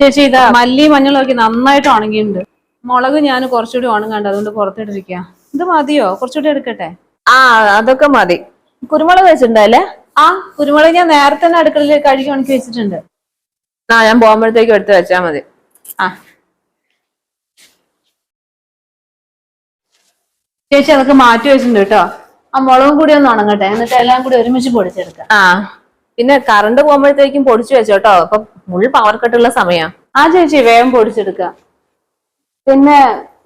ചേച്ചി ഇതാ മല്ലി മഞ്ഞളൊക്കെ നന്നായിട്ട് ഉണങ്ങിയിട്ടുണ്ട്. മുളക് ഞാൻ കുറച്ചുകൂടി ഉണങ്ങാണ്ട് അതുകൊണ്ട് പുറത്തിട്ടിരിക്കുക ഇത് മതിയോ? കുറച്ചുകൂടി എടുക്കട്ടെ? ആ അതൊക്കെ മതി. കുരുമുളക് വെച്ചിട്ടുണ്ടല്ലേ ആ കുരുമുളക് ഞാൻ നേരത്തെ തന്നെ അടുക്കളയിൽ കഴുകി ഉണക്കി വെച്ചിട്ടുണ്ട്. ആ ഞാൻ പോകുമ്പോഴത്തേക്കും എടുത്ത് വെച്ചാ മതി. ആ. ചേച്ചി അതൊക്കെ മാറ്റി വെച്ചിട്ടുണ്ട് കേട്ടോ. ആ മുളകും കൂടി ഒന്ന് ഉണങ്ങട്ടെ എന്നിട്ട് എല്ലാം കൂടി ഒരുമിച്ച് പൊടിച്ചെടുക്കാം. ആ. പിന്നെ കറണ്ട് പോകുമ്പോഴത്തേക്കും പൊടിച്ചു വെച്ചോട്ടോ അപ്പൊ മുൾ പവർ കട്ടുള്ള സമയാ. ആ ചേച്ചി വേഗം പൊടിച്ചെടുക്കുക പിന്നെ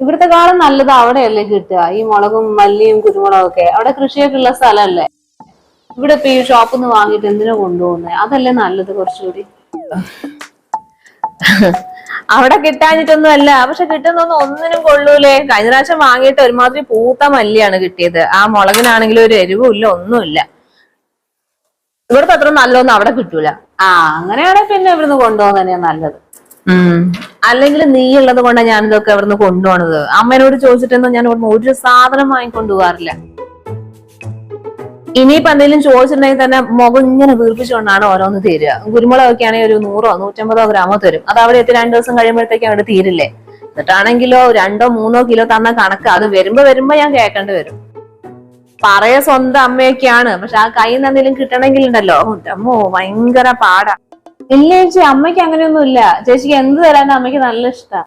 ഇവിടുത്തെ കാലം നല്ലത് അവിടെയല്ലേ കിട്ടുക? ഈ മുളകും മല്ലിയും കുരുമുളകും ഒക്കെ. അവിടെ കൃഷിയൊക്കെ ഉള്ള സ്ഥലമല്ലേ? ഇവിടെ ഇപ്പൊ ഈ ഷോപ്പിൽ നിന്ന് വാങ്ങിയിട്ട് എന്തിനാ കൊണ്ടുപോകുന്നത് അതല്ലേ നല്ലത് കുറച്ചുകൂടി. അവിടെ കിട്ടാഞ്ഞിട്ടൊന്നും അല്ല പക്ഷെ കിട്ടുന്നൊന്നും ഒന്നിനും കൊള്ളൂലേ. കഴിഞ്ഞ പ്രാവശ്യം വാങ്ങിയിട്ട് ഒരുമാതിരി പൂത്ത മല്ലിയാണ് കിട്ടിയത്. ആ മുളകിനാണെങ്കിലും ഒരു എരിവും ഇല്ല ഒന്നുമില്ല. ഇവിടുത്തെ അത്ര നല്ലതൊന്നും അവിടെ കിട്ടൂല. ആ അങ്ങനെയാണെങ്കിൽ പിന്നെ ഇവിടുന്ന് കൊണ്ടുപോകുന്നത് തന്നെയാ നല്ലത് അല്ലെങ്കിൽ നീ ഉള്ളത് കൊണ്ടാണ് ഞാൻ ഇതൊക്കെ ഇവിടുന്ന് കൊണ്ടുപോണത്. അമ്മേനോട് ചോദിച്ചിട്ടൊന്നും ഞാൻ ഇവിടുന്ന് ഒരു സാധനം വാങ്ങിക്കൊണ്ടു പോകാറില്ല. ഇനിയിപ്പോ എന്തെങ്കിലും ചോദിച്ചിട്ടുണ്ടെങ്കിൽ തന്നെ മുഖം ഇങ്ങനെ വീർപ്പിച്ചുകൊണ്ടാണ് ഓരോന്ന് തീരുക. കുരുമുളകൊക്കെ ആണെങ്കിൽ ഒരു നൂറോ നൂറ്റമ്പതോ ഗ്രാമോ തരും. അത് അവിടെ എത്തി രണ്ടു ദിവസം കഴിയുമ്പോഴത്തേക്കും അവിടെ തീരില്ലേ? എന്നിട്ടാണെങ്കിലോ രണ്ടോ മൂന്നോ കിലോ തന്ന കണക്ക്. അത് വരുമ്പോ വരുമ്പോ ഞാൻ കേൾക്കേണ്ടി വരും. പറയ സ്വന്തം അമ്മയൊക്കെയാണ്. പക്ഷെ ആ കൈ നിന്ന് എന്തെങ്കിലും കിട്ടണമെങ്കിൽ ഉണ്ടല്ലോ അമ്മോ ഭയങ്കര പാടാ. ഇല്ല ചേച്ചി അമ്മയ്ക്ക് അങ്ങനെയൊന്നും ഇല്ല ചേച്ചിക്ക് എന്ത് തരാനും അമ്മയ്ക്ക് നല്ല ഇഷ്ടാ.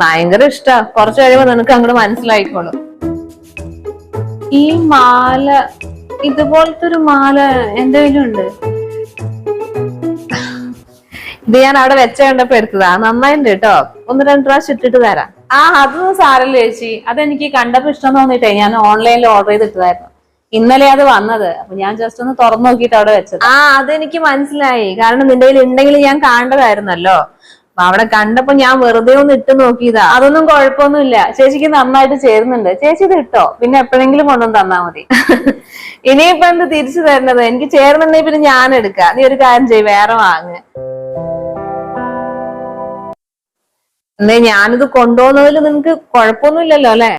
ഭയങ്കര ഇഷ്ടാ. കൊറച്ചു കഴിയുമ്പോ നിനക്ക് അങ്ങോട്ട് മനസ്സിലായിക്കോളും. ഈ മാല ഇതുപോലത്തെ ഒരു മാല എന്തെങ്കിലും കയ്യിലുണ്ട് ഇത് ഞാൻ അവിടെ വെച്ച കണ്ടപ്പോ എടുത്തതാ. നന്നായിട്ടുണ്ട് കേട്ടോ ഒന്ന് രണ്ട് പ്രാവശ്യം ഇട്ടിട്ട് തരാം. ആ അതൊന്നും സാരല്ല ചേച്ചി. അതെനിക്ക് കണ്ടപ്പോ ഇഷ്ടം തോന്നിട്ടേ ഞാൻ ഓൺലൈനിൽ ഓർഡർ ചെയ്തിട്ടതായിരുന്നു. ഇന്നലെ അത് വന്നത്. അപ്പൊ ഞാൻ ജസ്റ്റ് ഒന്ന് തുറന്നു നോക്കിട്ട് അവിടെ വെച്ചത്. ആ അതെനിക്ക് മനസ്സിലായി. കാരണം നിന്റെ കയ്യിൽ ഉണ്ടെങ്കിൽ ഞാൻ കാണേണ്ടതായിരുന്നല്ലോ. അപ്പൊ അവിടെ കണ്ടപ്പോ ഞാൻ വെറുതെ ഒന്ന് ഇട്ട് നോക്കിയതാ. അതൊന്നും കുഴപ്പമൊന്നുമില്ല ചേച്ചിക്ക് നന്നായിട്ട് ചേരുന്നുണ്ട്. ചേച്ചി ഇത് ഇട്ടോ? പിന്നെ എപ്പോഴെങ്കിലും കൊണ്ടുവന്ന് തന്നാ മതി. ഇനിയിപ്പോ എന്ത് തിരിച്ചു തരുന്നത് എനിക്ക് ചേർന്നുണ്ടെങ്കിൽ പിന്നെ ഞാൻ എടുക്കാം. നീ ഒരു കാര്യം ചെയ്യ് വേറെ വാങ്ങ്. എന്നേ ഞാനിത് കൊണ്ടുപോകുന്നതിൽ നിനക്ക് കുഴപ്പമൊന്നുമില്ലല്ലോ അല്ലെ?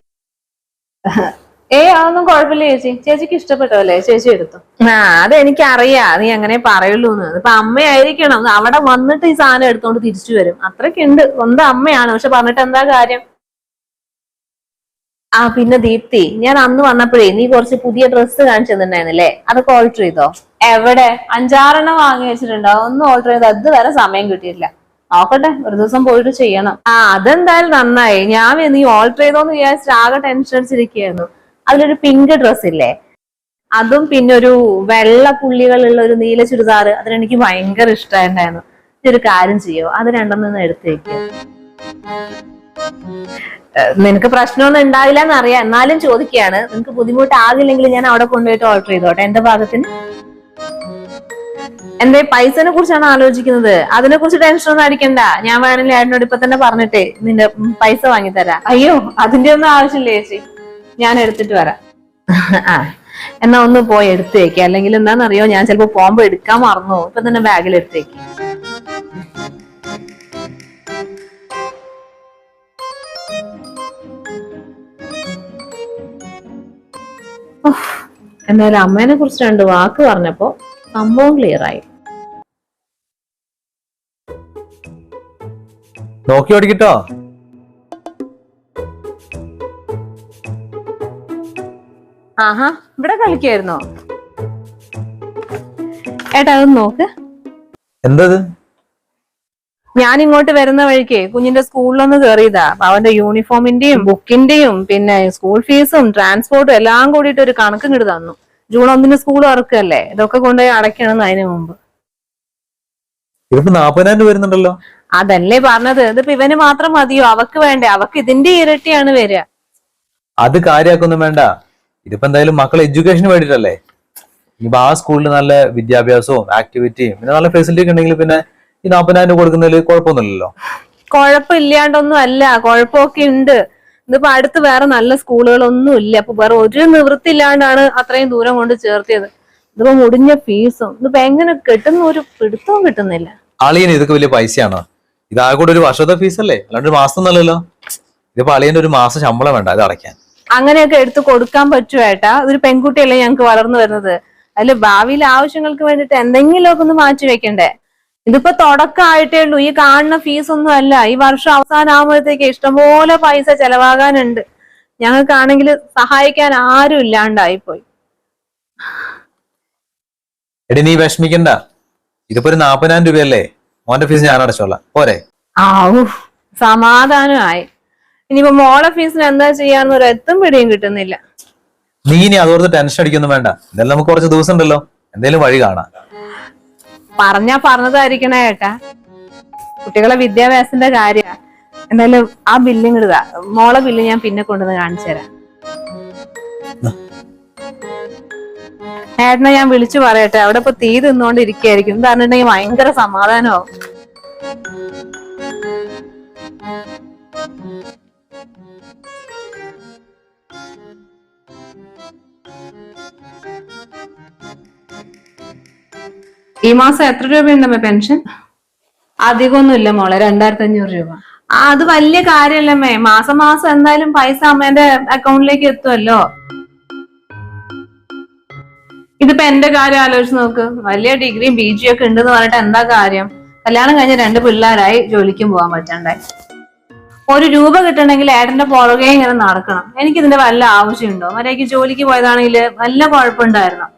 ഏ അതൊന്നും കുഴപ്പമില്ല ചേച്ചി. ചേച്ചിക്ക് ഇഷ്ടപ്പെട്ടോ അല്ലേ ചേച്ചി എടുത്തു? ആ അതെനിക്ക് അറിയാ നീ അങ്ങനെ പറയുള്ളൂ എന്ന് ഇപ്പൊ അമ്മയായിരിക്കണം അവിടെ വന്നിട്ട് ഈ സാധനം എടുത്തോണ്ട് തിരിച്ചു വരും. അത്രയ്ക്ക് ഉണ്ട്. സ്വന്തം അമ്മയാണ്. പക്ഷെ പറഞ്ഞിട്ട് എന്താ കാര്യം? ആ പിന്നെ ദീപ്തി ഞാൻ അന്ന് വന്നപ്പോഴേ നീ കുറച്ച് പുതിയ ഡ്രസ്സ് കാണിച്ചു തന്നിട്ടുണ്ടായിരുന്നില്ലേ അതൊക്കെ ഓൾട്ടർ ചെയ്തോ? എവിടെ? അഞ്ചാറെണ്ണം വാങ്ങി വെച്ചിട്ടുണ്ടോ? അതൊന്നും ഓൾട്ടർ ചെയ്തോ? അത് വരെ സമയം കിട്ടിയില്ല നോക്കട്ടെ ഒരു ദിവസം പോയിട്ട് ചെയ്യണം. ആ അതെന്തായാലും നന്നായി. ഞാൻ നീ ഓൾട്ടർ ചെയ്തോന്ന് വിചാരിച്ചിട്ട് ആകെ ടെൻഷൻ അടിച്ചിരിക്കുകയായിരുന്നു. അതിലൊരു പിങ്ക് ഡ്രസ് ഇല്ലേ? അതും പിന്നെ ഒരു വെള്ള പുള്ളികളുള്ള ഒരു നീല ചുരിദാറ് അതിനെനിക്ക് ഭയങ്കര ഇഷ്ടമായിട്ടുണ്ടായിരുന്നു ഇതൊരു ഒരു കാര്യം ചെയ്യോ? അത് രണ്ടെണ്ണം എടുത്തേക്ക് നിനക്ക് പ്രശ്നമൊന്നും ഉണ്ടാവില്ല എന്നറിയാം. എന്നാലും ചോദിക്കുകയാണ്. നിനക്ക് ബുദ്ധിമുട്ടാകില്ലെങ്കിൽ ഞാൻ അവിടെ കൊണ്ടുപോയിട്ട് ഓർഡർ ചെയ്തോട്ടെ. എന്റെ ഭാഗത്തിന്? എന്റെ പൈസനെ കുറിച്ചാണ് ആലോചിക്കുന്നത്? അതിനെ കുറിച്ച് ടെൻഷൻ ഒന്നും അടിക്കണ്ട. ഞാൻ വേണമെങ്കിൽ ഏട്ടനോട് ഇപ്പൊ തന്നെ പറഞ്ഞിട്ടേ നിന്റെ പൈസ വാങ്ങിത്തരാം. അയ്യോ അതിന്റെ ഒന്നും ആവശ്യമില്ല ചേച്ചി. ഞാൻ എടുത്തിട്ട് വരാം. ആ എന്നാ ഒന്ന് പോയി എടുത്തേക്ക് അല്ലെങ്കിൽ എന്താണെന്നറിയോ ഞാൻ ചിലപ്പോ പോകുമ്പോ എടുക്കാൻ മറന്നു. ഇപ്പൊ തന്നെ ബാഗിൽ എടുത്തേക്ക് എന്നാലും അമ്മേനെ കുറിച്ച് രണ്ട് വാക്ക് പറഞ്ഞപ്പോ സംഭവം ക്ലിയർ ആയി. നോക്കി ഓടിക്കിട്ടോ. ആഹാ ഇവിടെ കളിക്കായിരുന്നോ? ഏട്ടാ അതൊന്ന് നോക്ക്. എന്തത്? ഞാൻ ഇങ്ങോട്ട് വരുന്ന വഴിക്ക് കുഞ്ഞിന്റെ സ്കൂളിലൊന്ന് കയറിയതാ അപ്പൊ അവന്റെ യൂണിഫോമിന്റെയും ബുക്കിന്റെയും പിന്നെ സ്കൂൾ ഫീസും ട്രാൻസ്പോർട്ടും എല്ലാം കൂടിയിട്ട് ഒരു കണക്ക് ഇങ്ങോട്ട് തന്നു. ജൂൺ ഒന്നിന് സ്കൂൾ തുറക്കല്ലേ ഇതൊക്കെ കൊണ്ടുപോയി അടയ്ക്കണം അതിന് മുമ്പ്. ഇതിപ്പോ നാപ്പതിനായിരം വരുന്നുണ്ടല്ലോ. അതല്ലേ പറഞ്ഞത്? ഇതിപ്പോ ഇവന് മാത്രം മതിയോ? അവക്ക് വേണ്ടേ? അവക്ക് ഇതിന്റെ ഇരട്ടിയാണ് വരിക. അത് കാര്യമാക്കൊന്നും വേണ്ട. ഇതിപ്പോ എന്തായാലും മക്കളെ എഡ്യൂക്കേഷന് വേണ്ടിട്ടല്ലേ ഇനിയിപ്പോ ആ സ്കൂളിൽ നല്ല വിദ്യാഭ്യാസവും ആക്ടിവിറ്റിയും പിന്നെ നല്ല ഫെസിലിറ്റി ഒക്കെ ഉണ്ടെങ്കിൽ പിന്നെ ഈ നാപ്പതിനായിരം കൊടുക്കുന്നതിൽ കുഴപ്പമൊന്നുമില്ലല്ലോ. കുഴപ്പമില്ലാണ്ടൊന്നും അല്ല കുഴപ്പമൊക്കെ ഉണ്ട്. ഇതിപ്പോ അടുത്ത് വേറെ നല്ല സ്കൂളുകളൊന്നും ഇല്ല. അപ്പൊ വേറെ ഒരു നിവൃത്തി ഇല്ലാണ്ടാണ് അത്രയും ദൂരം കൊണ്ട് ചേർത്തിയത്. ഇതിപ്പോ മുടിഞ്ഞ ഫീസും ഇതിപ്പോ എങ്ങനെ കിട്ടുന്ന ഒരു പിടുത്തവും കിട്ടുന്നില്ല. അളിയന് ഇതൊക്കെ വലിയ പൈസയാണോ? ഇതാകെ കൂടെ ഒരു വർഷത്തെ ഫീസ് അല്ലേ? അല്ലാണ്ട് ഒരു മാസം നല്ലല്ലോ ഇതിപ്പോ അളിയന്റെ ഒരു മാസം ശമ്പളം വേണ്ട അത് അടയ്ക്കാൻ. അങ്ങനെയൊക്കെ എടുത്തു കൊടുക്കാൻ പറ്റുവേട്ടാ ഒരു പെൺകുട്ടിയല്ലേ ഞങ്ങൾക്ക് വളർന്നു വരുന്നത്. അതിൽ ഭാവിയിലെ ആവശ്യങ്ങൾക്ക് വേണ്ടിട്ട് എന്തെങ്കിലുമൊക്കെ ഒന്ന് മാറ്റി വെക്കണ്ടേ? ഇതിപ്പോ തുടക്കമായിട്ടേ ഉള്ളൂ. ഈ കാണുന്ന ഫീസ് ഒന്നും അല്ല. ഈ വർഷം അവസാനം ആകുമ്പോഴത്തേക്ക് ഇഷ്ടംപോലെ പൈസ ചെലവാകാനുണ്ട്. ഞങ്ങൾക്കാണെങ്കിൽ സഹായിക്കാൻ ആരും ഇല്ലാണ്ടായിപ്പോയി. എടി നീ വിഷമിക്കണ്ട. ഇതിപ്പോ ഒരു നാപ്പതിനായിരം രൂപയല്ലേ? മോന്റെ ഫീസ് ഞാൻ അടച്ചോളാം. പോരെ. ആവൂ സമാധാനമായി. ഇനിയിപ്പോ മോളെ ഫീസിന് എന്താ ചെയ്യാന്ന് ഒരു എത്തും പിടിയും കിട്ടുന്നില്ല. നീ ഇനി അതോർത്ത് ടെൻഷൻ അടിക്കൊന്നും വേണ്ട. എന്തായാലും നമുക്ക് കുറച്ച് ദിവസം ഉണ്ടല്ലോ എന്തേലും വഴി കാണാം. പറഞ്ഞാ പറഞ്ഞതായിരിക്കണേ ഏട്ടാ. കുട്ടികളെ വിദ്യാഭ്യാസത്തിന്റെ കാര്യ. എന്തായാലും ആ ബില്ലിങ് ഇടുക മോളെ ബില്ല് ഞാൻ പിന്നെ കൊണ്ടുവന്ന് കാണിച്ചു തരാം ഏട്ടനെ ഞാൻ വിളിച്ചു പറയട്ടെ. അവിടെ ഇപ്പൊ തീ തിന്നുകൊണ്ടിരിക്കുകയായിരിക്കും എന്ന് പറഞ്ഞിട്ടുണ്ടെങ്കിൽ ഭയങ്കര സമാധാനമാവും. ഈ മാസം എത്ര രൂപയുണ്ടമ്മ പെൻഷൻ? അധികമൊന്നുമില്ല മോളെ. രണ്ടായിരത്തി അഞ്ഞൂറ് രൂപ അത് വലിയ കാര്യമല്ലമ്മേ മാസം മാസം എന്തായാലും പൈസ അമ്മേന്റെ അക്കൗണ്ടിലേക്ക് എത്തുമല്ലോ ഇതിപ്പോ എന്റെ കാര്യം ആലോചിച്ച് നോക്ക്. വലിയ ഡിഗ്രിയും പി ജിയും ഒക്കെ ഉണ്ടെന്ന് പറഞ്ഞിട്ട് എന്താ കാര്യം? കല്യാണം കഴിഞ്ഞ രണ്ട് പിള്ളേരായി ജോലിക്കും പോകാൻ പറ്റണ്ടായി. ഒരു രൂപ കിട്ടണമെങ്കിൽ ഏട്ടന്റെ പുറകെ ഇങ്ങനെ നടക്കണം. എനിക്ക് ഇതിന്റെ വല്ല ആവശ്യമുണ്ടോ? മര്യാദയ്ക്ക് ജോലിക്ക് പോയതാണെങ്കിൽ വല്ല കുഴപ്പമുണ്ടായിരുന്നു?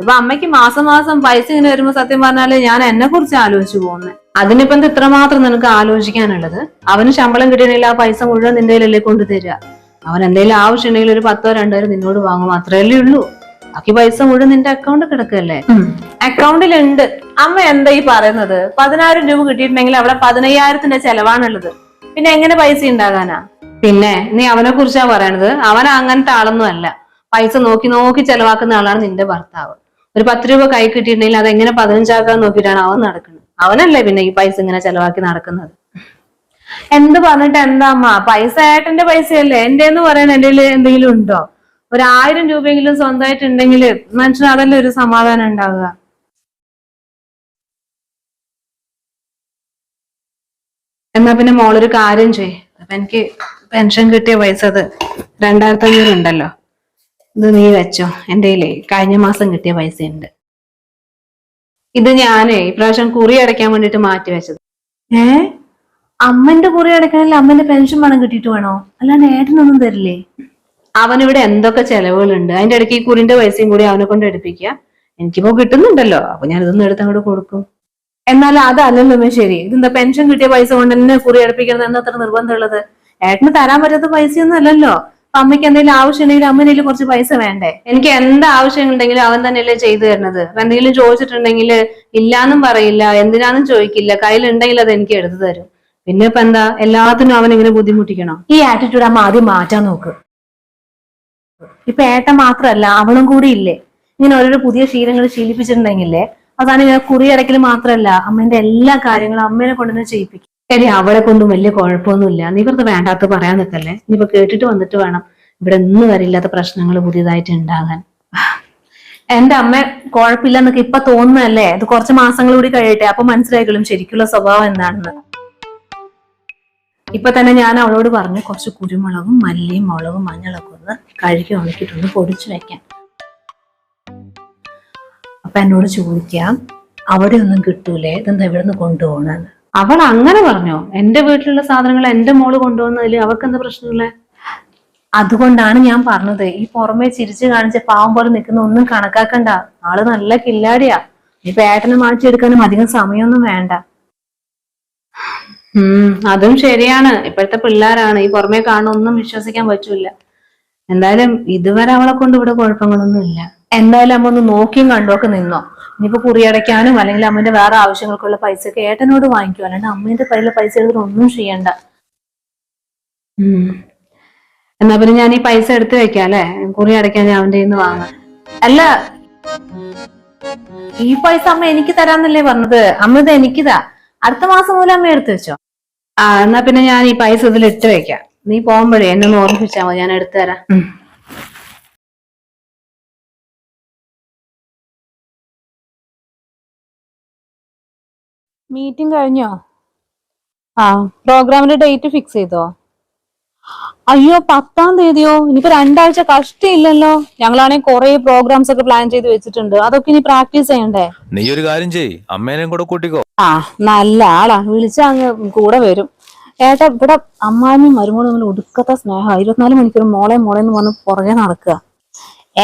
ഇപ്പൊ അമ്മയ്ക്ക് മാസം മാസം പൈസ ഇങ്ങനെ വരുമ്പോ സത്യം പറഞ്ഞാൽ ഞാൻ എന്നെ കുറിച്ച് ആലോചിച്ചു പോകുന്നത് അതിനിപ്പം എന്ത് ഇത്രമാത്രം നിനക്ക് ആലോചിക്കാനുള്ളത്? അവന് ശമ്പളം കിട്ടിയില്ലെങ്കിൽ ആ പൈസ മുഴുവൻ നിന്റെ കയ്യിലല്ലേ അവൻ എന്തെങ്കിലും ആവശ്യമുണ്ടെങ്കിൽ ഒരു പത്തോ രണ്ടോ നിന്നോട് വാങ്ങും അത്രയല്ലേ ഉള്ളൂ. ബാക്കി പൈസ മുഴുവൻ നിന്റെ അക്കൗണ്ട് കിടക്കല്ലേ അക്കൗണ്ടിലുണ്ട് അമ്മ എന്താ ഈ പറയുന്നത്? പതിനായിരം രൂപ കിട്ടിയിട്ടുണ്ടെങ്കിൽ അവിടെ പതിനയ്യായിരത്തിന്റെ ചെലവാണുള്ളത്. പിന്നെ എങ്ങനെ പൈസ ഉണ്ടാകാനാ? പിന്നെ നീ അവനെ കുറിച്ചാ പറയണത്. അവൻ അങ്ങനത്തെ ആളൊന്നും അല്ല. പൈസ നോക്കി നോക്കി ചെലവാക്കുന്ന ആളാണ് നിന്റെ ഭർത്താവ്. ഒരു പത്ത് രൂപ കൈ കിട്ടിയിട്ടുണ്ടെങ്കിൽ അത് എങ്ങനെ പതിനഞ്ചാക്കാൻ നോക്കിയിട്ടാണ് അവൻ നടക്കുന്നത്? അവനല്ലേ പിന്നെ ഈ പൈസ ഇങ്ങനെ ചെലവാക്കി നടക്കുന്നത്? എന്ത് പറഞ്ഞിട്ട് എന്താ അമ്മ? പൈസ ഏട്ടന്റെ പൈസയല്ലേ? എന്റെ എന്ന് പറയണ എന്റെ എന്തെങ്കിലും ഉണ്ടോ? ഒരു ആയിരം രൂപയെങ്കിലും സ്വന്തമായിട്ട് ഉണ്ടെങ്കിൽ മനുഷ്യന് അതല്ലേ ഒരു സമാധാനം ഉണ്ടാവുക. എന്നാ പിന്നെ മോളൊരു കാര്യം ചെയ്യേ. അപ്പൊ എനിക്ക് പെൻഷൻ കിട്ടിയ പൈസ അത് രണ്ടായിരത്തി അഞ്ഞൂറ് ഉണ്ടല്ലോ ഇത് നീ വെച്ചോ. കയ്യിലേ കഴിഞ്ഞ മാസം കിട്ടിയ പൈസ ഉണ്ട് ഇത് ഞാനേ ഇപ്രാവശ്യം കുറി അടയ്ക്കാൻ വേണ്ടിട്ട് മാറ്റി വെച്ചത്. ഏ? അമ്മന്റെ കുറി അടയ്ക്കാനല്ലേ അമ്മന്റെ പെൻഷൻ പണം കിട്ടിയിട്ട് വേണോ? അല്ലാണ്ട് ഏട്ടനൊന്നും തരില്ലേ? അവനിവിടെ എന്തൊക്കെ ചെലവുകളുണ്ട്? അതിന്റെ ഇടയ്ക്ക് ഈ കുറിന്റെ പൈസയും കൂടി അവനെ കൊണ്ട് എടുപ്പിക്കുക. എനിക്കിപ്പോ കിട്ടുന്നുണ്ടല്ലോ. അപ്പൊ ഞാൻ ഇതൊന്നും എടുത്ത് അങ്ങോട്ട് കൊടുക്കും. എന്നാൽ അതല്ലല്ലോ ശരി. ഇതെന്താ പെൻഷൻ കിട്ടിയ പൈസ കൊണ്ട് തന്നെ കുറി അടുപ്പിക്കണം എന്ന് അത്ര നിർബന്ധമുള്ളത്? ഏട്ടന് തരാൻ പറ്റാത്ത പൈസയൊന്നും അല്ലല്ലോ. അമ്മയ്ക്ക് എന്തെങ്കിലും ആവശ്യമുണ്ടെങ്കിൽ അമ്മനേലും കുറച്ച് പൈസ വേണ്ടേ? എനിക്ക് എന്ത് ആവശ്യമുണ്ടെങ്കിലും അവൻ തന്നെയല്ലേ ചെയ്തു തരുന്നത്. എന്തെങ്കിലും ചോദിച്ചിട്ടുണ്ടെങ്കിൽ ഇല്ലാന്നും പറയില്ല എന്തിനാന്നും ചോദിക്കില്ല. കയ്യിലുണ്ടെങ്കിൽ അത് എനിക്ക് എടുത്തു തരും. പിന്നെ ഇപ്പൊ എന്താ? എല്ലാത്തിനും അവൻ ഇങ്ങനെ ബുദ്ധിമുട്ടിക്കണം? ഈ ആറ്റിറ്റ്യൂഡ് അമ്മ ആദ്യം മാറ്റാൻ നോക്ക്. ഇപ്പൊ ഏട്ടൻ മാത്രല്ല അവളും കൂടി ഇല്ലേ? ഇങ്ങനെ ഓരോരോ പുതിയ ശീലങ്ങൾ ശീലിപ്പിച്ചിട്ടുണ്ടെങ്കിലേ അതാണ് ഇങ്ങനെ കുറി അടക്കൽ മാത്രല്ല അമ്മേന്റെ എല്ലാ കാര്യങ്ങളും അമ്മേനെ കൊണ്ടുതന്നെ ചെയ്യിപ്പിക്കും. എടി അവളെ കൊണ്ടും വലിയ കുഴപ്പമൊന്നുമില്ല. നീ വെറുതെ വേണ്ടാത്ത പറയാൻ നിൽക്കല്ലേ? ഇനിയിപ്പോ കേട്ടിട്ട് വന്നിട്ട് വേണം ഇവിടെ ഒന്നും വരില്ലാത്ത പ്രശ്നങ്ങൾ പുതിയതായിട്ട് ഉണ്ടാകാൻ. എന്റെ അമ്മ കുഴപ്പമില്ല എന്നൊക്കെ ഇപ്പൊ തോന്നുന്നല്ലേ അത് കുറച്ച് മാസങ്ങൾ കൂടി കഴിയട്ടെ. അപ്പൊ മനസ്സിലായിക്കളും ശരിക്കുള്ള സ്വഭാവം എന്താണെന്ന്. ഇപ്പൊ തന്നെ ഞാൻ അവളോട് പറഞ്ഞു കുറച്ച് കുരുമുളകും മല്ലിയും മുളകും മഞ്ഞളൊക്കെ ഒന്ന് കഴുകി ഉണക്കിയിട്ടൊന്ന് പൊടിച്ചു വെക്കാൻ അപ്പൊ എന്നോട് ചോദിക്കാം അവിടെ ഒന്നും കിട്ടൂലേ? ഇതെന്താ ഇവിടെ നിന്ന് കൊണ്ടുപോകണെന്ന് അവൾ അങ്ങനെ പറഞ്ഞോ. എന്റെ വീട്ടിലുള്ള സാധനങ്ങൾ എന്റെ മോൾ കൊണ്ടുവന്നതിൽ അവൾക്ക് എന്താ പ്രശ്നമില്ല അതുകൊണ്ടാണ് ഞാൻ പറഞ്ഞത്. ഈ പുറമെ ചിരിച്ചു കാണിച്ച പാവം പോലെ നിൽക്കുന്ന ഒന്നും കണക്കാക്കണ്ട. ആൾ നല്ല കില്ലാടിയാ. ഈ പേട്ടനെ മാറ്റിയെടുക്കാനും അധികം സമയമൊന്നും വേണ്ട. ഉം അതും ശരിയാണ്. ഇപ്പോഴത്തെ പിള്ളേരാണ്. ഈ പുറമേ കാണുന്ന ഒന്നും വിശ്വസിക്കാൻ പറ്റൂല. എന്തായാലും ഇതുവരെ അവളെ കൊണ്ട് ഇവിടെ കുഴപ്പങ്ങളൊന്നും ഇല്ല. എന്തായാലും അമ്മ ഒന്ന് നോക്കിയും കണ്ടുമൊക്കെ നിന്നോ. ഇനിയിപ്പോ കുറിയടയ്ക്കാനും അല്ലെങ്കിൽ അമ്മന്റെ വേറെ ആവശ്യങ്ങൾക്കുള്ള പൈസ ഒക്കെ ഏട്ടനോട് വാങ്ങിക്കും. അല്ലാണ്ട് അമ്മേന്റെ കയ്യിലെ പൈസ ഒന്നും ചെയ്യണ്ട. ഉം. എന്നാ പിന്നെ ഞാൻ ഈ പൈസ എടുത്തു വെക്കാം അല്ലെ? കുറി അടയ്ക്കാൻ ഞാൻ അവന്റെ നിന്ന് വാങ്ങാം. അല്ല ഈ പൈസ അമ്മ എനിക്ക് തരാന്നല്ലേ പറഞ്ഞത്? അമ്മ ഇത് എനിക്കിതാ. അടുത്ത മാസം മുതൽ അമ്മ എടുത്തു വെച്ചോ? ആ എന്നാ പിന്നെ ഞാൻ ഈ പൈസ ഇതിൽ ഇട്ട് വെക്കാം. നീ പോകുമ്പോഴേ എന്നെ ഒന്ന് ഓർമ്മിപ്പിച്ചാ മതി ഞാൻ എടുത്തു തരാം. മീറ്റിംഗ് കഴിഞ്ഞോ? ആ പ്രോഗ്രാമിന്റെ ഡേറ്റ് ഫിക്സ് ചെയ്തോ? അയ്യോ പത്താം തീയതിയോ? ഇനിയിപ്പോ രണ്ടാഴ്ച കഷ്ടമില്ലല്ലോ ഞങ്ങളാണെങ്കിൽ കുറെ പ്രോഗ്രാംസ് ഒക്കെ പ്ലാൻ ചെയ്ത് വെച്ചിട്ടുണ്ട്. അതൊക്കെ ഇനി പ്രാക്ടീസ് ചെയ്യണ്ടേ? നീ ഒരു കാര്യം ചെയ് അമ്മേനെയും കൂടെ കൂട്ടിക്കോ. ആ നല്ല ആളാ. വിളിച്ച അങ്ങ് കൂടെ വരും. ഏട്ടാ ഇവിടെ അമ്മാനും മരുമോളും തമ്മിൽ ഒടുക്കത്തെ സ്നേഹം. ഇരുപത്തിനാല് മണിക്കൂർ മോളെ മോളെ എന്ന് പറഞ്ഞ് പുറകെ നടക്കുക.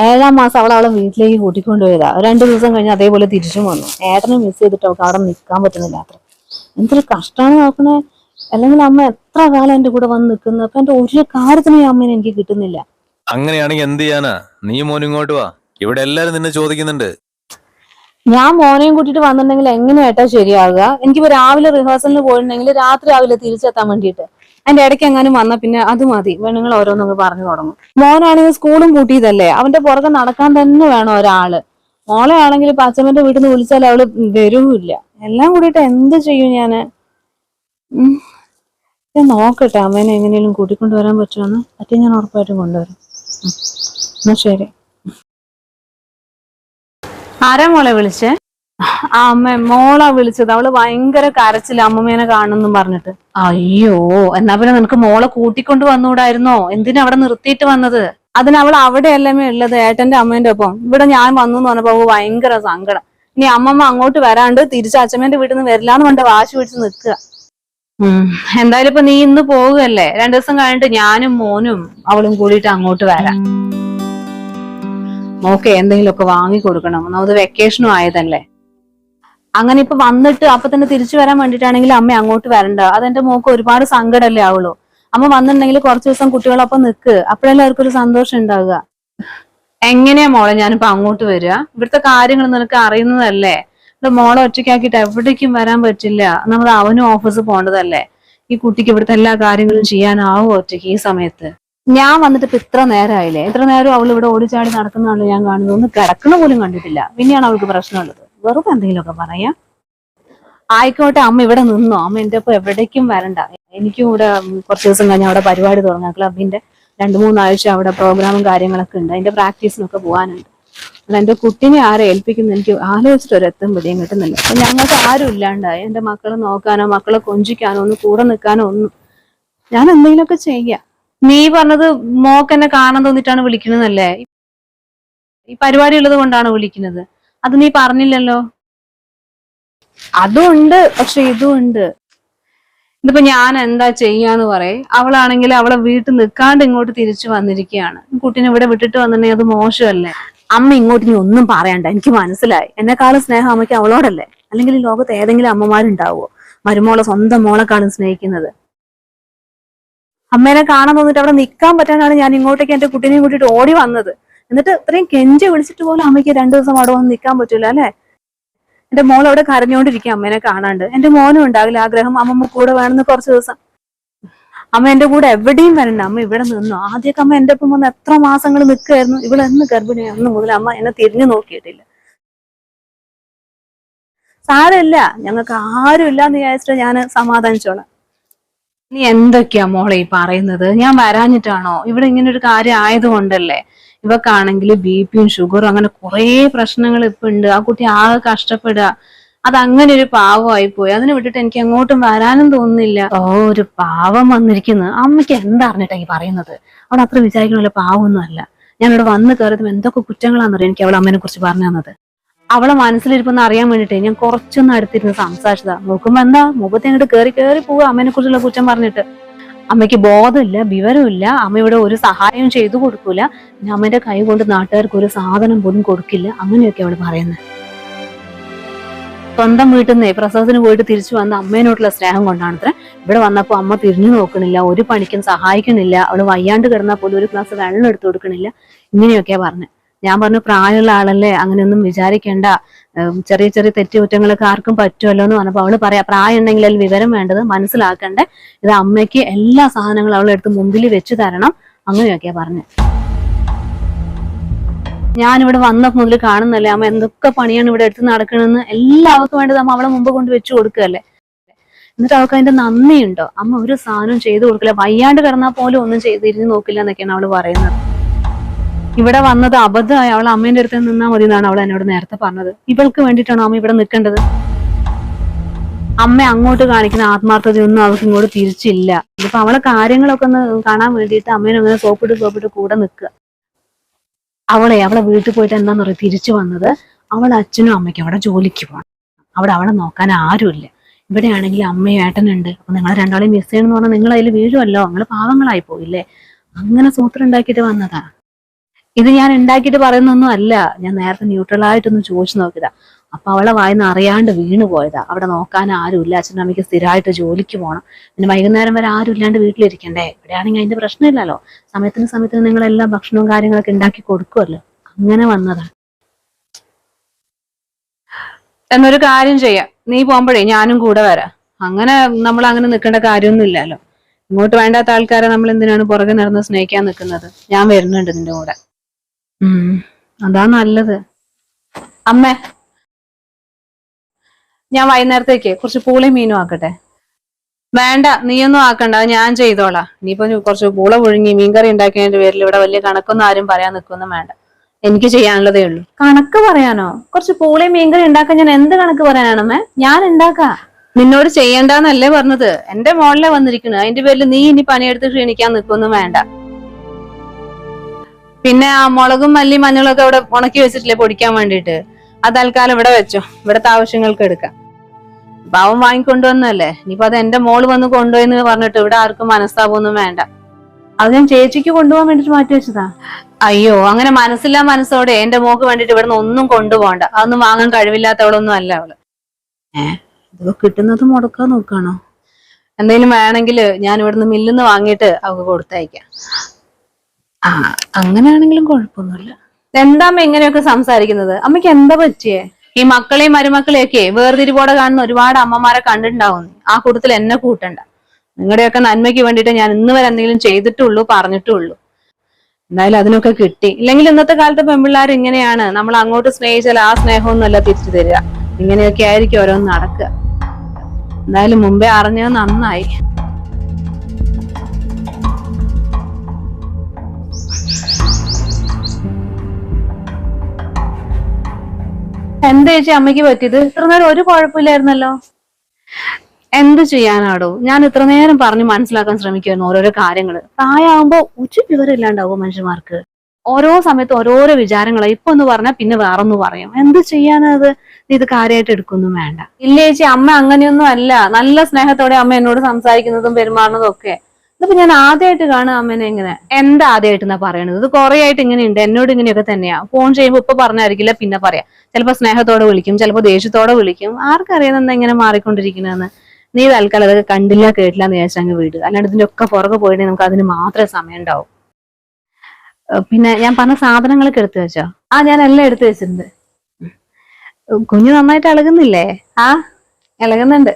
ഏഴാം മാസം അവൾ അവളെ വീട്ടിലേക്ക് കൂട്ടിക്കൊണ്ടുപോയതാ രണ്ടു ദിവസം കഴിഞ്ഞ് അതേപോലെ തിരിച്ചും വന്നു. ഏട്ടനെ മിസ് ചെയ്തിട്ട് അവൾക്ക് അവിടെ നിൽക്കാൻ പറ്റുന്നില്ല അത്ര എന്തൊരു കഷ്ടമാണ് നോക്കണേ. അല്ലെങ്കിൽ അമ്മ എത്ര കാലം എന്റെ കൂടെ വന്ന് നിൽക്കുന്നു അപ്പൊ എന്റെ ഒരു കാര്യത്തിനും ഈ അമ്മേനെ എനിക്ക് കിട്ടുന്നില്ല. അങ്ങനെയാണെങ്കിൽ എന്ത് ചെയ്യാനാ? നീ മോനും ഇങ്ങോട്ട് വാ. ഇവിടെ എല്ലാരും നിന്നെ ചോദിക്കുന്നുണ്ട്. ഞാൻ മോനെയും കൂട്ടിയിട്ട് വന്നിട്ടുണ്ടെങ്കിൽ എങ്ങനെയായിട്ടാ ശരിയാകുക എനിക്കിപ്പോ രാവിലെ റിഹേഴ്സലിന് പോയിട്ടുണ്ടെങ്കിൽ രാത്രി രാവിലെ തിരിച്ചെത്താൻ വേണ്ടിട്ട് അതിന്റെ ഇടയ്ക്ക് എങ്ങാനും വന്ന പിന്നെ അത് മതി. പെണ്ണുങ്ങൾ ഓരോന്നൊക്കെ പറഞ്ഞു തുടങ്ങും. മോനാണെങ്കിൽ സ്കൂളും കൂട്ടിയതല്ലേ? അവന്റെ പുറകെ നടക്കാൻ തന്നെ വേണം ഒരാൾ. മോളെ ആണെങ്കിൽ ഇപ്പൊ അച്ഛമ്മന്റെ വീട്ടിൽ നിന്ന് വിളിച്ചാൽ അവൾ വരൂല്ല. എല്ലാം കൂടിയിട്ട് എന്ത് ചെയ്യും ഞാൻ? ഉം. ഞാൻ നോക്കട്ടെ അമ്മേനെ എങ്ങനെയും കൂട്ടിക്കൊണ്ടുവരാൻ പറ്റുമെന്ന്. പറ്റി ഞാൻ ഉറപ്പായിട്ടും കൊണ്ടുവരാം. എന്നാ ശരി. ആരാ മോളെ വിളിച്ചേ? ആ അമ്മ മോളാ വിളിച്ചത്. അവൾ ഭയങ്കര കരച്ചില്ല അമ്മമ്മേനെ കാണുന്നു പറഞ്ഞിട്ട്. അയ്യോ എന്നാ പിന്നെ നിനക്ക് മോളെ കൂട്ടിക്കൊണ്ട് വന്നുകൂടായിരുന്നോ എന്തിനാ അവിടെ നിർത്തിയിട്ട് വന്നത്? അതിന് അവൾ അവിടെയല്ലമേ ഉള്ളത് ഏട്ടന്റെ അമ്മേന്റെ ഒപ്പം. ഇവിടെ ഞാൻ വന്നു എന്ന് പറഞ്ഞപ്പോ ഭയങ്കര സങ്കടം. ഇനി അമ്മമ്മ അങ്ങോട്ട് വരാണ്ട് തിരിച്ച് അച്ഛമ്മേന്റെ വീട്ടിൽ നിന്ന് വരില്ലാന്ന് പണ്ട് വാശി പിടിച്ച് നിൽക്കുക. എന്തായാലും ഇപ്പൊ നീ ഇന്ന് പോകുകയല്ലേ രണ്ടു ദിവസം കഴിഞ്ഞിട്ട് ഞാനും മോനും അവളും കൂടിയിട്ട് അങ്ങോട്ട് വരാം. മോക്കെ എന്തെങ്കിലുമൊക്കെ വാങ്ങി കൊടുക്കണം. വെക്കേഷനും ആയതല്ലേ? അങ്ങനെ ഇപ്പൊ വന്നിട്ട് അപ്പൊ തന്നെ തിരിച്ചു വരാൻ വേണ്ടിട്ടാണെങ്കിൽ അമ്മ അങ്ങോട്ട് വരണ്ട. അതെന്റെ മോക്ക് ഒരുപാട് സങ്കടമല്ലേ ആവുള്ളൂ അമ്മ വന്നിട്ടുണ്ടെങ്കിൽ കുറച്ച് ദിവസം കുട്ടികളൊപ്പം നിൽക്ക് അപ്പോഴല്ലേ അവർക്കൊരു സന്തോഷം ഉണ്ടാവുക. എങ്ങനെയാ മോളെ ഞാനിപ്പോ അങ്ങോട്ട് വരിക? ഇവിടുത്തെ കാര്യങ്ങൾ നിനക്ക് അറിയുന്നതല്ലേ? ഇവിടെ മോളെ ഒറ്റയ്ക്കാക്കിയിട്ട് എവിടേക്കും വരാൻ പറ്റില്ല. നമ്മൾ അവനും ഓഫീസ് പോകേണ്ടതല്ലേ ഈ കുട്ടിക്ക് ഇവിടുത്തെ എല്ലാ കാര്യങ്ങളും ചെയ്യാനാവും ഒറ്റയ്ക്ക് ഈ സമയത്ത്? ഞാൻ വന്നിട്ട് ഇപ്പൊ ഇത്ര നേരമായില്ലേ ഇത്ര നേരം അവൾ ഇവിടെ ഓടിച്ചാടി നടക്കുന്നതാണല്ലോ ഞാൻ കാണുന്നത്. ഒന്ന് കിടക്കണ പോലും കണ്ടിട്ടില്ല. പിന്നെയാണ് അവൾക്ക് പ്രശ്നമുള്ളത്. വെറുതെ എന്തെങ്കിലുമൊക്കെ പറയാ. ആയിക്കോട്ടെ അമ്മ ഇവിടെ നിന്നോ. അമ്മ എന്റെ ഒപ്പം എവിടേക്കും വരണ്ട. എനിക്കും ഇവിടെ കുറച്ച് ദിവസം കഴിഞ്ഞ് അവിടെ പരിപാടി തുടങ്ങാം. ക്ലബിന്റെ രണ്ടു മൂന്നാഴ്ച അവിടെ പ്രോഗ്രാമും കാര്യങ്ങളൊക്കെ ഉണ്ട്. അതിന്റെ പ്രാക്ടീസിനൊക്കെ പോകാനുണ്ട്. അല്ല എന്റെ കുട്ടിനെ ആരെ ഏൽപ്പിക്കുന്നു എനിക്ക് ആലോചിച്ചിട്ട് ഒരു പിടിയും കിട്ടുന്നില്ല. അപ്പൊ ഞങ്ങൾക്ക് ആരും ഇല്ലാണ്ടായി. എന്റെ മക്കളെ നോക്കാനോ മക്കളെ കൊഞ്ചിക്കാനോ ഒന്ന് കൂടെ നിൽക്കാനോ ഒന്നും ഞാൻ എന്തെങ്കിലുമൊക്കെ ചെയ്യാം. നീ പറഞ്ഞത് മോക്ക് എന്നെ കാണാൻ തോന്നിട്ടാണ് വിളിക്കുന്നതല്ലേ? ഈ പരിപാടി ഉള്ളത് കൊണ്ടാണ് വിളിക്കുന്നത്. അത് നീ പറഞ്ഞില്ലല്ലോ? അതുണ്ട് പക്ഷെ ഇതും ഉണ്ട് ഇതിപ്പോ ഞാൻ എന്താ ചെയ്യാന്ന് പറയേ. അവളാണെങ്കിൽ അവളെ വീട്ടിൽ നിൽക്കാണ്ട് ഇങ്ങോട്ട് തിരിച്ചു വന്നിരിക്കുകയാണ്. കുട്ടീനെ ഇവിടെ വിട്ടിട്ട് വന്നിട്ടുണ്ടെങ്കിൽ അത് മോശമല്ലേ? അമ്മ ഇങ്ങോട്ട് ഇനി ഒന്നും പറയണ്ട. എനിക്ക് മനസ്സിലായി. എന്നെക്കാളും സ്നേഹം അമ്മയ്ക്ക് അവളോടല്ലേ? അല്ലെങ്കിൽ ഈ ലോകത്ത് ഏതെങ്കിലും അമ്മമാരുണ്ടാവുമോ? മരുമോളെ സ്വന്തം മോളെക്കാളും സ്നേഹിക്കുന്നത്. അമ്മേനെ കാണാൻ തോന്നിട്ട് അവിടെ നിൽക്കാൻ പറ്റാനാണ് ഞാൻ ഇങ്ങോട്ടേക്ക് എന്റെ കുട്ടീനെയും കൂട്ടിയിട്ട് ഓടി വന്നത്. എന്നിട്ട് ഇത്രയും കെഞ്ചി വിളിച്ചിട്ട് പോലും അമ്മയ്ക്ക് രണ്ടു ദിവസം അവിടെ വന്ന് നിൽക്കാൻ പറ്റൂല അല്ലേ? എന്റെ മോൾ അവിടെ കരഞ്ഞോണ്ടിരിക്കും അമ്മേനെ കാണാണ്ട്. എന്റെ മോനും ഉണ്ടാകില്ല ആഗ്രഹം. അമ്മമ്മ കൂടെ വേണമെന്ന് കുറച്ച് ദിവസം അമ്മ എന്റെ കൂടെ എവിടെയും വരണ്ട. അമ്മ ഇവിടെ നിന്നു. ആദ്യമൊക്കെ അമ്മ എന്റെ ഒപ്പം വന്ന് എത്ര മാസങ്ങൾ നിൽക്കുകയായിരുന്നു ഇവിടെ എന്ന് ഗർഭിണി അന്ന് മുതൽ അമ്മ എന്നെ തിരിഞ്ഞു നോക്കിയിട്ടില്ല. സാരമില്ല. ഞങ്ങൾക്ക് ആരും ഇല്ലാന്ന് വിചാരിച്ചിട്ട് ഞാൻ സമാധാനിച്ചോളാം. നീ എന്തൊക്കെയാ മോളെ ഈ പറയുന്നത്? ഞാൻ വരാഞ്ഞിട്ടാണോ? ഇവിടെ ഇങ്ങനെ ഒരു കാര്യം ആയതുകൊണ്ടല്ലേ? ഇവക്കാണെങ്കിൽ ബി പിയും ഷുഗറും അങ്ങനെ കുറേ പ്രശ്നങ്ങൾ ഇപ്പൊ ഉണ്ട് ആ കുട്ടി ആകെ കഷ്ടപ്പെടുക. അത് അങ്ങനെ ഒരു പാവമായി പോയി അതിനെ വിട്ടിട്ട് എനിക്ക് അങ്ങോട്ടും വരാനും തോന്നുന്നില്ല. ഓ ഒരു പാവം വന്നിരിക്കുന്നു. അമ്മയ്ക്ക് എന്താ അറിഞ്ഞിട്ടാ ഈ പറയുന്നത്? അവൾ അത്ര വിചാരിക്കണമല്ലോ ഞാൻ ഇവിടെ വന്ന് കയറിയതും എന്തൊക്കെ കുറ്റങ്ങളാണെന്നറിയാം എനിക്ക് അവളെ അമ്മേനെ കുറിച്ച് പറഞ്ഞു തന്നത്. അവളെ മനസ്സിലിരിപ്പെന്ന് അറിയാൻ വേണ്ടിട്ടേ ഞാൻ കുറച്ചൊന്നും അടുത്തിരുന്ന് സംസാരിച്ചതാ. നോക്കുമ്പോ എന്താ മുഖത്ത് അങ്ങോട്ട് കയറി കയറി പോവുക അമ്മേനെ കുറിച്ചുള്ള കുറ്റം പറഞ്ഞിട്ട്. അമ്മയ്ക്ക് ബോധമില്ല വിവരമില്ല. അമ്മ ഇവിടെ ഒരു സഹായവും ചെയ്തു കൊടുക്കൂല. പിന്നെ അമ്മേന്റെ കൈ കൊണ്ട് നാട്ടുകാർക്ക് ഒരു സാധനം പോലും കൊടുക്കില്ല. അങ്ങനെയൊക്കെ അവൾ പറയുന്നത് സ്വന്തം വീട്ടിൽ നിന്നേ പ്രസവത്തിന് പോയിട്ട് തിരിച്ചു വന്ന അമ്മേനോട്ടുള്ള സ്നേഹം കൊണ്ടാണത്ര ഇവിടെ വന്നപ്പോൾ അമ്മ തിരിഞ്ഞു നോക്കണില്ല ഒരു പണിക്കും സഹായിക്കണില്ല അവൾ വയ്യാണ്ട് കിടന്നാൽ പോലും ഒരു ഗ്ലാസ് വെള്ളം എടുത്തു കൊടുക്കണില്ല. ഇങ്ങനെയൊക്കെയാ പറഞ്ഞു. ഞാൻ പറഞ്ഞു പ്രായമുള്ള ആളല്ലേ അങ്ങനെയൊന്നും വിചാരിക്കേണ്ട. ചെറിയ ചെറിയ തെറ്റുകുറ്റങ്ങളൊക്കെ ആർക്കും പറ്റുമല്ലോ എന്ന് പറഞ്ഞപ്പോൾ അവൾ പറയാ പ്രായം ഉണ്ടെങ്കിൽ അതിൽ വിവരം വേണ്ടത് മനസ്സിലാക്കണ്ടേ. ഇത് അമ്മയ്ക്ക് എല്ലാ സാധനങ്ങളും അവളെടുത്ത് മുമ്പിൽ വെച്ച് തരണം. അങ്ങനെയൊക്കെയാ പറഞ്ഞു. ഞാനിവിടെ വന്ന മുതൽ കാണുന്നല്ലേ അമ്മ എന്തൊക്കെ പണിയാണ് ഇവിടെ എടുത്ത് നടക്കണമെന്ന് എല്ലാവർക്കും വേണ്ടത് അമ്മ അവളെ മുമ്പ് കൊണ്ട് വെച്ചു കൊടുക്കുകയല്ലേ. എന്നിട്ട് അവൾക്ക് അതിന്റെ നന്ദിയുണ്ടോ? അമ്മ ഒരു സാധനം ചെയ്തു കൊടുക്കില്ല. വയ്യാണ്ട് കിടന്നാൽ പോലും ഒന്നും ചെയ്തിരുന്ന് നോക്കില്ല എന്നൊക്കെയാണ് അവൾ പറയുന്നത്. ഇവിടെ വന്നത് അബദ്ധമായി. അവൾ അമ്മേന്റെ അടുത്ത് നിന്നാ മതി എന്നാണ് അവൾ എന്നോട് നേരത്തെ പറഞ്ഞത്. ഇവൾക്ക് വേണ്ടിയിട്ടാണോ അമ്മ ഇവിടെ നിൽക്കേണ്ടത്? അമ്മ അങ്ങോട്ട് കാണിക്കുന്ന ആത്മാർത്ഥതയൊന്നും അവൾക്ക് ഇങ്ങോട്ട് തിരിച്ചില്ല. ഇപ്പൊ അവളെ കാര്യങ്ങളൊക്കെ ഒന്ന് കാണാൻ വേണ്ടിയിട്ട് അമ്മേനെ അങ്ങനെ സോപ്പിട്ട് സോപ്പിട്ട് കൂടെ നിൽക്കുക. അവളെ അവളെ വീട്ടിൽ പോയിട്ട് എന്താന്ന് പറയുക തിരിച്ചു വന്നത് അവളെ അച്ഛനും അമ്മയ്ക്കും അവിടെ ജോലിക്ക് പോകണം അവിടെ അവളെ നോക്കാൻ ആരുമില്ല. ഇവിടെയാണെങ്കിൽ അമ്മയും ഏട്ടനുണ്ട്. അപ്പൊ നിങ്ങളെ രണ്ടാളെയും മിസ് ചെയ്യണമെന്ന് പറഞ്ഞാൽ നിങ്ങൾ അതിൽ വീഴുമല്ലോ നിങ്ങൾ പാവങ്ങളായി പോയില്ലേ? അങ്ങനെ സൂത്രം ഉണ്ടാക്കിയിട്ട് വന്നതാ. ഇത് ഞാൻ ഉണ്ടാക്കിയിട്ട് പറയുന്നൊന്നും അല്ല. ഞാൻ നേരത്തെ ന്യൂട്രൽ ആയിട്ടൊന്ന് ചോദിച്ചു നോക്കിയതാ. അപ്പൊ അവളെ വായിന്ന് അറിയാണ്ട് വീണു പോയതാ. അവിടെ നോക്കാൻ ആരുമില്ല അച്ഛനും അമ്മയ്ക്ക് സ്ഥിരമായിട്ട് ജോലിക്ക് പോകണം പിന്നെ വൈകുന്നേരം വരെ ആരും ഇല്ലാണ്ട് വീട്ടിലിരിക്കണ്ടേ? ഇവിടെയാണെങ്കിൽ അതിന്റെ പ്രശ്നമില്ലല്ലോ. സമയത്തിന് സമയത്തിന് നിങ്ങൾ എല്ലാ ഭക്ഷണവും കാര്യങ്ങളൊക്കെ ഉണ്ടാക്കി കൊടുക്കുമല്ലോ അങ്ങനെ വന്നതാ. എന്നൊരു കാര്യം ചെയ്യാം. നീ പോകുമ്പോഴേ ഞാനും കൂടെ വരാം. അങ്ങനെ നമ്മൾ അങ്ങനെ നിൽക്കേണ്ട കാര്യമൊന്നും ഇല്ലല്ലോ. ഇങ്ങോട്ട് വേണ്ടാത്ത ആൾക്കാരെ നമ്മൾ എന്തിനാണ് പുറകെ നടന്ന് സ്നേഹിക്കാൻ നിൽക്കുന്നത്? ഞാൻ വരുന്നുണ്ട് നിന്റെ കൂടെ. ഉം. അതാ നല്ലത്. അമ്മേ ഞാൻ വൈകുന്നേരത്തേക്ക് കുറച്ച് പൂളയും മീനും ആക്കട്ടെ. വേണ്ട നീയൊന്നും ആക്കണ്ട ഞാൻ ചെയ്തോളാം. ഇനിയിപ്പോ കുറച്ച് പൂള പുഴുങ്ങി മീൻകറി ഉണ്ടാക്കിയതിന്റെ പേരിൽ ഇവിടെ വലിയ കണക്കൊന്നും ആരും പറയാൻ നിൽക്കൊന്നും വേണ്ട. എനിക്ക് ചെയ്യാനുള്ളതേ ഉള്ളൂ. കണക്ക് പറയാനോ? കുറച്ച് പൂളയും മീൻകറി ഉണ്ടാക്കാൻ ഞാൻ എന്ത് കണക്ക് പറയാനാണമ്മേ ഞാൻ ഉണ്ടാക്കാ. നിന്നോട് ചെയ്യണ്ടെന്നല്ലേ പറഞ്ഞത്? എന്റെ മോളിലെ വന്നിരിക്കുന്നു അതിന്റെ പേരിൽ നീ ഇനി പണിയെടുത്ത് ക്ഷീണിക്കാൻ നിൽക്കൊന്നും വേണ്ട. പിന്നെ ആ മുളകും മല്ലി മഞ്ഞളും ഒക്കെ ഇവിടെ ഉണക്കി വെച്ചിട്ടില്ലേ പൊടിക്കാൻ വേണ്ടിയിട്ട്? അത് തൽക്കാലം ഇവിടെ വെച്ചോ. ഇവിടത്തെ ആവശ്യങ്ങൾക്ക് എടുക്കാം. പാവം വാങ്ങിക്കൊണ്ടുവന്നല്ലേ ഇനിയിപ്പോ അത് എന്റെ മോൾ വന്ന് കൊണ്ടുപോയെന്ന് പറഞ്ഞിട്ട് ഇവിടെ ആർക്കും മനസ്താപമൊന്നും വേണ്ട. അത് ഞാൻ ചേച്ചിക്ക് കൊണ്ടുപോകാൻ വേണ്ടിട്ട് മാറ്റി വെച്ചതാ. അയ്യോ അങ്ങനെ മനസ്സില്ലാ മനസ്സോടെ എന്റെ മോക്ക് വേണ്ടിട്ട് ഇവിടുന്ന് ഒന്നും കൊണ്ടുപോകണ്ട. അതൊന്നും വാങ്ങാൻ കഴിവില്ലാത്തവളൊന്നും അല്ല അവൾ. ഏ കിട്ടുന്നത് മുടക്കാൻ നോക്കാണോ? എന്തെങ്കിലും വേണമെങ്കിൽ ഞാൻ ഇവിടുന്ന് മില്ലിന്ന് വാങ്ങിയിട്ട് അവക്ക് കൊടുത്തയക്കാം. ആ അങ്ങനെയാണെങ്കിലും കുഴപ്പമൊന്നുമില്ല. എന്താ അമ്മ ഇങ്ങനെയൊക്കെ സംസാരിക്കുന്നത്? അമ്മയ്ക്ക് എന്താ പറ്റിയേ? ഈ മക്കളെയും മരുമക്കളെയൊക്കെ വേർതിരിവോടെ കാണുന്ന ഒരുപാട് അമ്മമാരെ കണ്ടിട്ടുണ്ടാവുന്നു ആ കൂട്ടത്തിൽ എന്നെ കൂട്ടണ്ട. നിങ്ങളുടെയൊക്കെ നന്മയ്ക്ക് വേണ്ടിയിട്ട് ഞാൻ ഇന്ന് വരെ എന്തെങ്കിലും ചെയ്തിട്ടുള്ളൂ പറഞ്ഞിട്ടുള്ളൂ. എന്തായാലും അതിനൊക്കെ കിട്ടി. ഇല്ലെങ്കിൽ ഇന്നത്തെ കാലത്ത് പെൺപിള്ളേർ ഇങ്ങനെയാണ്. നമ്മൾ അങ്ങോട്ട് സ്നേഹിച്ചാൽ ആ സ്നേഹമൊന്നുമല്ല തിരിച്ചു തരിക. ഇങ്ങനെയൊക്കെ ആയിരിക്കും ഓരോന്ന് നടക്കുക. എന്തായാലും മുമ്പേ അറിഞ്ഞത് നന്നായി. എന്താ ചേച്ചി അമ്മയ്ക്ക് പറ്റിയത്? ഇത്ര നേരം ഒരു കുഴപ്പമില്ലായിരുന്നല്ലോ. എന്ത് ചെയ്യാനാടോ? ഞാൻ ഇത്ര നേരം പറഞ്ഞ് മനസ്സിലാക്കാൻ ശ്രമിക്കുമായിരുന്നു ഓരോരോ കാര്യങ്ങൾ പ്രായമാകുമ്പോ ഉച്ച വിവരം ഇല്ലാണ്ടാവും മനുഷ്യന്മാർക്ക്? ഓരോ സമയത്ത് ഓരോരോ വിചാരങ്ങളാണ് ഇപ്പൊ ഒന്ന് പറഞ്ഞാൽ പിന്നെ വേറൊന്ന് പറയും. എന്ത് ചെയ്യാനത്? ഇത് കാര്യമായിട്ട് എടുക്കൊന്നും വേണ്ട. ഇല്ല ചേച്ചി അമ്മ അങ്ങനെയൊന്നും അല്ല. നല്ല സ്നേഹത്തോടെ അമ്മ എന്നോട് സംസാരിക്കുന്നതും പെരുമാറുന്നതും ഒക്കെ. ഇതിപ്പോ ഞാൻ ആദ്യമായിട്ട് കാണുക അമ്മേനെ ഇങ്ങനെ എന്താ ആദ്യമായിട്ട് എന്നാ പറയണത്? ഇത് കുറെ ആയിട്ട് ഇങ്ങനെ ഉണ്ട് എന്നോട് ഇങ്ങനെയൊക്കെ തന്നെയാ. ഫോൺ ചെയ്യുമ്പോ ഇപ്പൊ പറഞ്ഞായിരിക്കില്ല പിന്നെ പറയാം. ചിലപ്പോ സ്നേഹത്തോടെ വിളിക്കും ചിലപ്പോ ദേഷ്യത്തോടെ വിളിക്കും. ആർക്കറിയാം എന്താ ഇങ്ങനെ മാറിക്കൊണ്ടിരിക്കണെന്ന് നീ തൽക്കാലം അതൊക്കെ കണ്ടില്ല കേട്ടില്ല എന്ന് വിചാരിച്ചാൽ അങ്ങ് വീട്. അല്ലാണ്ട് ഇതിന്റെ ഒക്കെ പുറകെ പോയിട്ടുണ്ടെങ്കിൽ നമുക്ക് അതിന് മാത്രമേ സമയം ഉണ്ടാവും. പിന്നെ ഞാൻ പറഞ്ഞ സാധനങ്ങളൊക്കെ എടുത്തു വെച്ചോ? ആ ഞാൻ എല്ലാം എടുത്തു വെച്ചിട്ടുണ്ട്. കുഞ്ഞു നന്നായിട്ട് ഇളകുന്നില്ലേ ആ ഇളകുന്നുണ്ട്.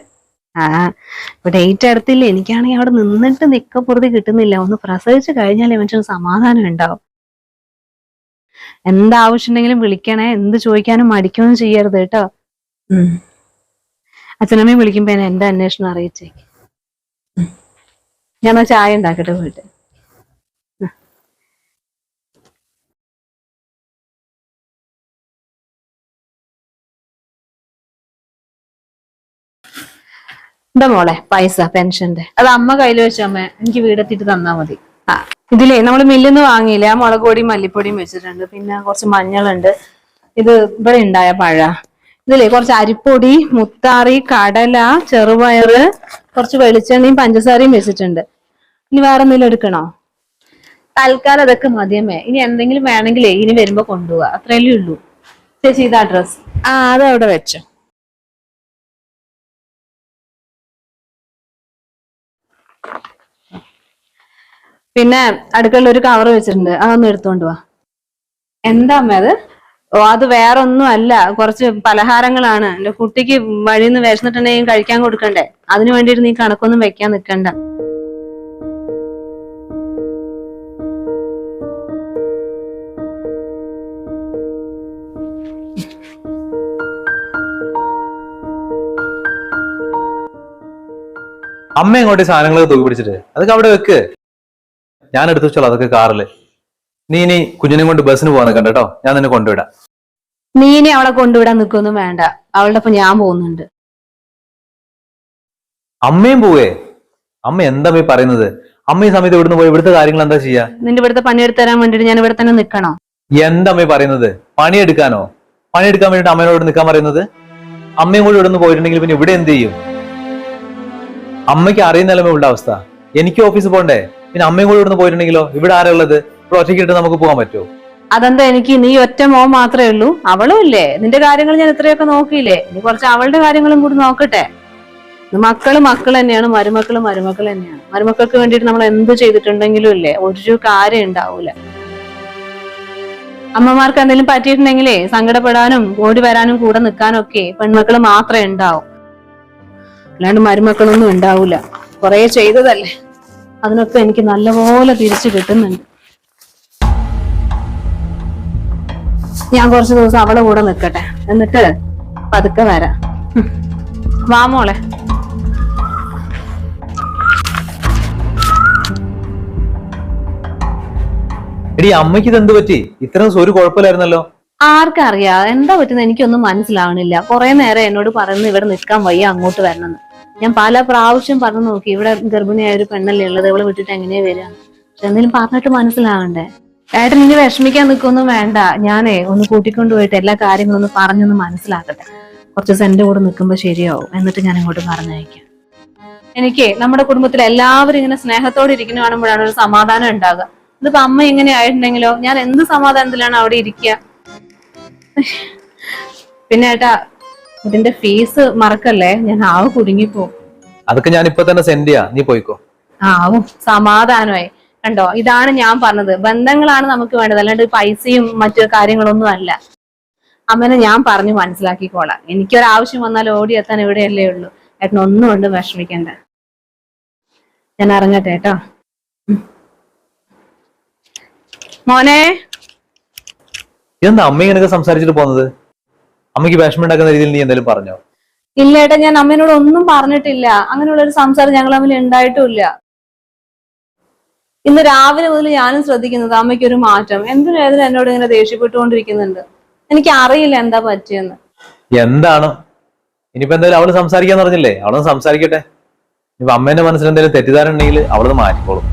ആ ഇപ്പൊ ഡേറ്റ് അടുത്തില്ല എനിക്കാണെങ്കിൽ അവിടെ നിന്നിട്ട് നിക്കപ്പുറത്ത് കിട്ടുന്നില്ല. ഒന്ന് പ്രസവിച്ച് കഴിഞ്ഞാലേ മനുഷ്യന് സമാധാനം ഉണ്ടാവും. എന്താവശ്യം ഉണ്ടെങ്കിലും വിളിക്കണേ. എന്ത് ചോദിക്കാനും മടിക്കൊന്നും ചെയ്യരുത് കേട്ടോ. അച്ഛനമ്മയും വിളിക്കുമ്പോ എന്നെ എന്റെ അന്വേഷണം അറിയിച്ചേക്ക്. ഞാൻ ചായ ഉണ്ടാക്കട്ടെ പോയിട്ട് എന്താ മോളെ? പൈസ പെൻഷന്റെ? അത് അമ്മ കയ്യിൽ വെച്ച അമ്മ എനിക്ക് വീടെത്തിട്ട് തന്നാ മതി. ആ ഇതിലേ നമ്മൾ മില്ലിന്ന് വാങ്ങിയില്ല? ആ മുളക് പൊടിയും മല്ലിപ്പൊടിയും വെച്ചിട്ടുണ്ട്. പിന്നെ കുറച്ച് മഞ്ഞളുണ്ട്. ഇത് ഇവിടെ ഉണ്ടായ പഴ. ഇതിലേ കുറച്ച് അരിപ്പൊടി മുത്താറി കടല ചെറുപയറ് കുറച്ച് വെളിച്ചെണ്ണയും പഞ്ചസാരയും വെച്ചിട്ടുണ്ട്. ഇനി വേറെ എന്തെങ്കിലും എടുക്കണോ? തൽക്കാലം അതൊക്കെ മതിയമ്മേ ഇനി എന്തെങ്കിലും വേണമെങ്കിലേ ഇനി വരുമ്പോ കൊണ്ടുപോവാ. അത്രയല്ലേ ഉള്ളൂ. ചേച്ചി ഇതാ ഡ്രസ് ആ അത് അവിടെ വെച്ചോ. പിന്നെ അടുക്കളയിൽ ഒരു കവർ വെച്ചിട്ടുണ്ട്. അതൊന്ന് എടുത്തോണ്ട് വാ. എന്താ അത്? ഓ അത് വേറെ ഒന്നും അല്ല. കുറച്ച് പലഹാരങ്ങളാണ്. എന്റെ കുട്ടിക്ക് വഴിയിൽ നിന്ന് വിശന്നിട്ടുണ്ടെങ്കിൽ കഴിക്കാൻ കൊടുക്കണ്ടേ? അതിനു വേണ്ടിയിട്ട് നീ കണക്കൊന്നും വെക്കാൻ നിൽക്കണ്ട അമ്മ എങ്ങോട്ട് സാധനങ്ങൾ തൂക്കി പിടിച്ചിട്ട്? അതൊക്കെ അവിടെ വെക്ക്. ഞാൻ എടുത്തു വെച്ചോളാം അതൊക്കെ കാറിൽ. നീ ഇനി കുഞ്ഞിനെ കൊണ്ട് ബസ്സിന് പോകാൻ കണ്ടോ ഞാൻ നിന്നെ കൊണ്ടുവിടാം. നീ ഇനി അവളെ കൊണ്ടുവിടാൻ നിൽക്കൊന്നും വേണ്ട. അവളുടെ ഒപ്പം ഞാൻ പോകുന്നുണ്ട്. അമ്മയും പോവേ? അമ്മ എന്താ പോയി പറയുന്നത്? അമ്മ ഈ സമയത്ത് ഇവിടുന്ന് പോയി ഇവിടുത്തെ കാര്യങ്ങൾ എന്താ ചെയ്യാ? നിന്റെ ഇവിടുത്തെ പണിയെടുത്ത് തരാൻ വേണ്ടിട്ട് ഞാൻ ഇവിടെ തന്നെ നിൽക്കണോ? എന്താ അമ്മ പറയുന്നത്? പണിയെടുക്കാനോ? പണിയെടുക്കാൻ വേണ്ടിട്ട് അമ്മയോട് നിൽക്കാൻ പറയുന്നത്? അമ്മയും കൂടി ഇവിടുന്ന് പോയിട്ടുണ്ടെങ്കിൽ പിന്നെ ഇവിടെ എന്ത് ചെയ്യും? അമ്മയ്ക്ക് അറിയുന്നല്ലേ ഉള്ള അവസ്ഥ. എനിക്ക് ഓഫീസ് പോകണ്ടേ പിന്നെ അമ്മയും കൂടെ ഇവിടുന്ന് പോയിട്ടുണ്ടെങ്കിലോ? ഇവിടെ ആരാ ഉള്ളത്? ഇവിടെ ഒറ്റയ്ക്കിട്ട് നമുക്ക് പോകാൻ പറ്റുമോ? അതെന്താ എനിക്ക് നീ ഒറ്റ മോൻ മാത്രമേ ഉള്ളൂ. അവളും ഇല്ലേ? നിന്റെ കാര്യങ്ങൾ ഞാൻ ഇത്രയൊക്കെ നോക്കിയില്ലേ? ഇനി കുറച്ച് അവളുടെ കാര്യങ്ങളും കൂടി നോക്കട്ടെ. മക്കൾ മക്കൾ തന്നെയാണ് മരുമക്കൾ മരുമക്കൾ തന്നെയാണ്. മരുമക്കൾക്ക് വേണ്ടിയിട്ട് നമ്മൾ എന്ത് ചെയ്തിട്ടുണ്ടെങ്കിലും ഇല്ലേ? ഒരു കാര്യം ഉണ്ടാവൂല. അമ്മമാർക്ക് എന്തെങ്കിലും പറ്റിയിട്ടുണ്ടെങ്കിലേ സങ്കടപ്പെടാനും ഓടി വരാനും കൂടെ നിൽക്കാനും ഒക്കെ പെൺമക്കൾ മാത്രമേ ഉണ്ടാവും. അല്ലാണ്ട് മരുമക്കളൊന്നും ഉണ്ടാവൂല. കുറെ ചെയ്തതല്ലേ? അതിനൊക്കെ എനിക്ക് നല്ലപോലെ തിരിച്ചു കിട്ടുന്നുണ്ട്. ഞാൻ കുറച്ച് ദിവസം അവളെ കൂടെ നിൽക്കട്ടെ. എന്നിട്ട് പതുക്കെ വരാം. വാമോളെ വാ മോളെ. എടി അമ്മയ്ക്ക് ഇത് എന്ത് പറ്റി? ദിവസം ഒരു കുഴപ്പമില്ലായിരുന്നല്ലോ. ആർക്കറിയാ? എന്താ പറ്റുന്ന എനിക്കൊന്നും മനസ്സിലാവണില്ല. കുറെ നേരം എന്നോട് പറയുന്നത് ഇവിടെ നിൽക്കാൻ വയ്യ അങ്ങോട്ട് വരണമെന്ന്. ഞാൻ പല പ്രാവശ്യം പറഞ്ഞു നോക്കി. ഇവിടെ ഗർഭിണിയായ ഒരു പെണ്ണല്ലേ ഉള്ളത്? ഇവളെ വിട്ടിട്ട് എങ്ങനെയാ വരിക? പക്ഷെ എന്തെങ്കിലും പറഞ്ഞിട്ട് മനസ്സിലാവണ്ടേ. ഏട്ടൻ ഇനി വിഷമിക്കാൻ നിൽക്കൊന്നും വേണ്ട. ഞാനേ ഒന്ന് കൂട്ടിക്കൊണ്ട് പോയിട്ട് എല്ലാ കാര്യങ്ങളും ഒന്ന് പറഞ്ഞൊന്ന് മനസ്സിലാക്കട്ടെ. കുറച്ച് ദിവസം എന്റെ കൂടെ നിൽക്കുമ്പോ ശരിയാവും. എന്നിട്ട് ഞാൻ ഇങ്ങോട്ട് പറഞ്ഞയക്കാം. എനിക്ക് നമ്മുടെ കുടുംബത്തിൽ എല്ലാവരും ഇങ്ങനെ സ്നേഹത്തോടെ ഇരിക്കുന്ന കാണുമ്പോഴാണ് ഒരു സമാധാനം ഉണ്ടാകുക ഇതിപ്പോ അമ്മ എങ്ങനെ ആയിട്ടുണ്ടെങ്കിലോ? ഞാൻ എന്ത് സമാധാനത്തിലാണ് അവിടെ ഇരിക്കുക? പിന്നെ ഏട്ടാ ഇതിന്റെ ഫീസ് മറക്കല്ലേ? ഞാൻ ആവ് കുടുങ്ങിപ്പോ അതൊക്കെ ഞാൻ ഇപ്പൊ തന്നെ സെൻഡ് ചെയ്യാ. നീ പോയിക്കോ. ആവും സമാധാനമായി. കണ്ടോ? ഇതാണ് ഞാൻ പറഞ്ഞത്. ബന്ധങ്ങളാണ് നമുക്ക് വേണ്ടത്. അല്ലാണ്ട് പൈസയും മറ്റു കാര്യങ്ങളൊന്നും അല്ല. അമ്മനെ ഞാൻ പറഞ്ഞു മനസ്സിലാക്കിക്കോളാം. എനിക്കൊരാവശ്യം വന്നാൽ ഓടിയെത്താൻ ഇവിടെയല്ലേ ഉള്ളൂ. ഏട്ടൻ ഒന്നും കൊണ്ട് വിഷമിക്കണ്ട. ഞാൻ ഇറങ്ങട്ടെ കേട്ടോ. മോനെ? എന്താ അമ്മ ഇങ്ങനെയൊക്കെ സംസാരിച്ചിട്ട് പോകുന്നത്? അമ്മയ്ക്ക് വിഷമം ഉണ്ടാക്കുന്ന രീതിയിൽ നീ എന്തെങ്കിലും പറഞ്ഞോ? ഇല്ല ഏട്ടാ ഞാൻ അമ്മേനോട് ഒന്നും പറഞ്ഞിട്ടില്ല. അങ്ങനെയുള്ള ഒരു സംസാരം ഞങ്ങൾ തമ്മിൽ ഉണ്ടായിട്ടുമില്ല. ഇന്ന് രാവിലെ മുതൽ ഞാനും ശ്രദ്ധിക്കുന്നത് അമ്മയ്ക്ക് ഒരു മാറ്റം. എന്തിനും ഏതിനും എന്നോട് ഇങ്ങനെ ദേഷ്യപ്പെട്ടുകൊണ്ടിരിക്കുന്നുണ്ട്? എനിക്ക് അറിയില്ല എന്താ പറ്റിയെന്ന്. എന്താണ്? ഇനിയിപ്പോ എന്തായാലും അവൾ സംസാരിക്കാന്ന് പറഞ്ഞില്ലേ? അവളൊന്ന് സംസാരിക്കട്ടെ. ഇപ്പൊ അമ്മേന്റെ മനസ്സിൽ എന്തെങ്കിലും തെറ്റിദ്ധാരണ ഉണ്ടെങ്കിൽ അവളത് മാറ്റിക്കോളും.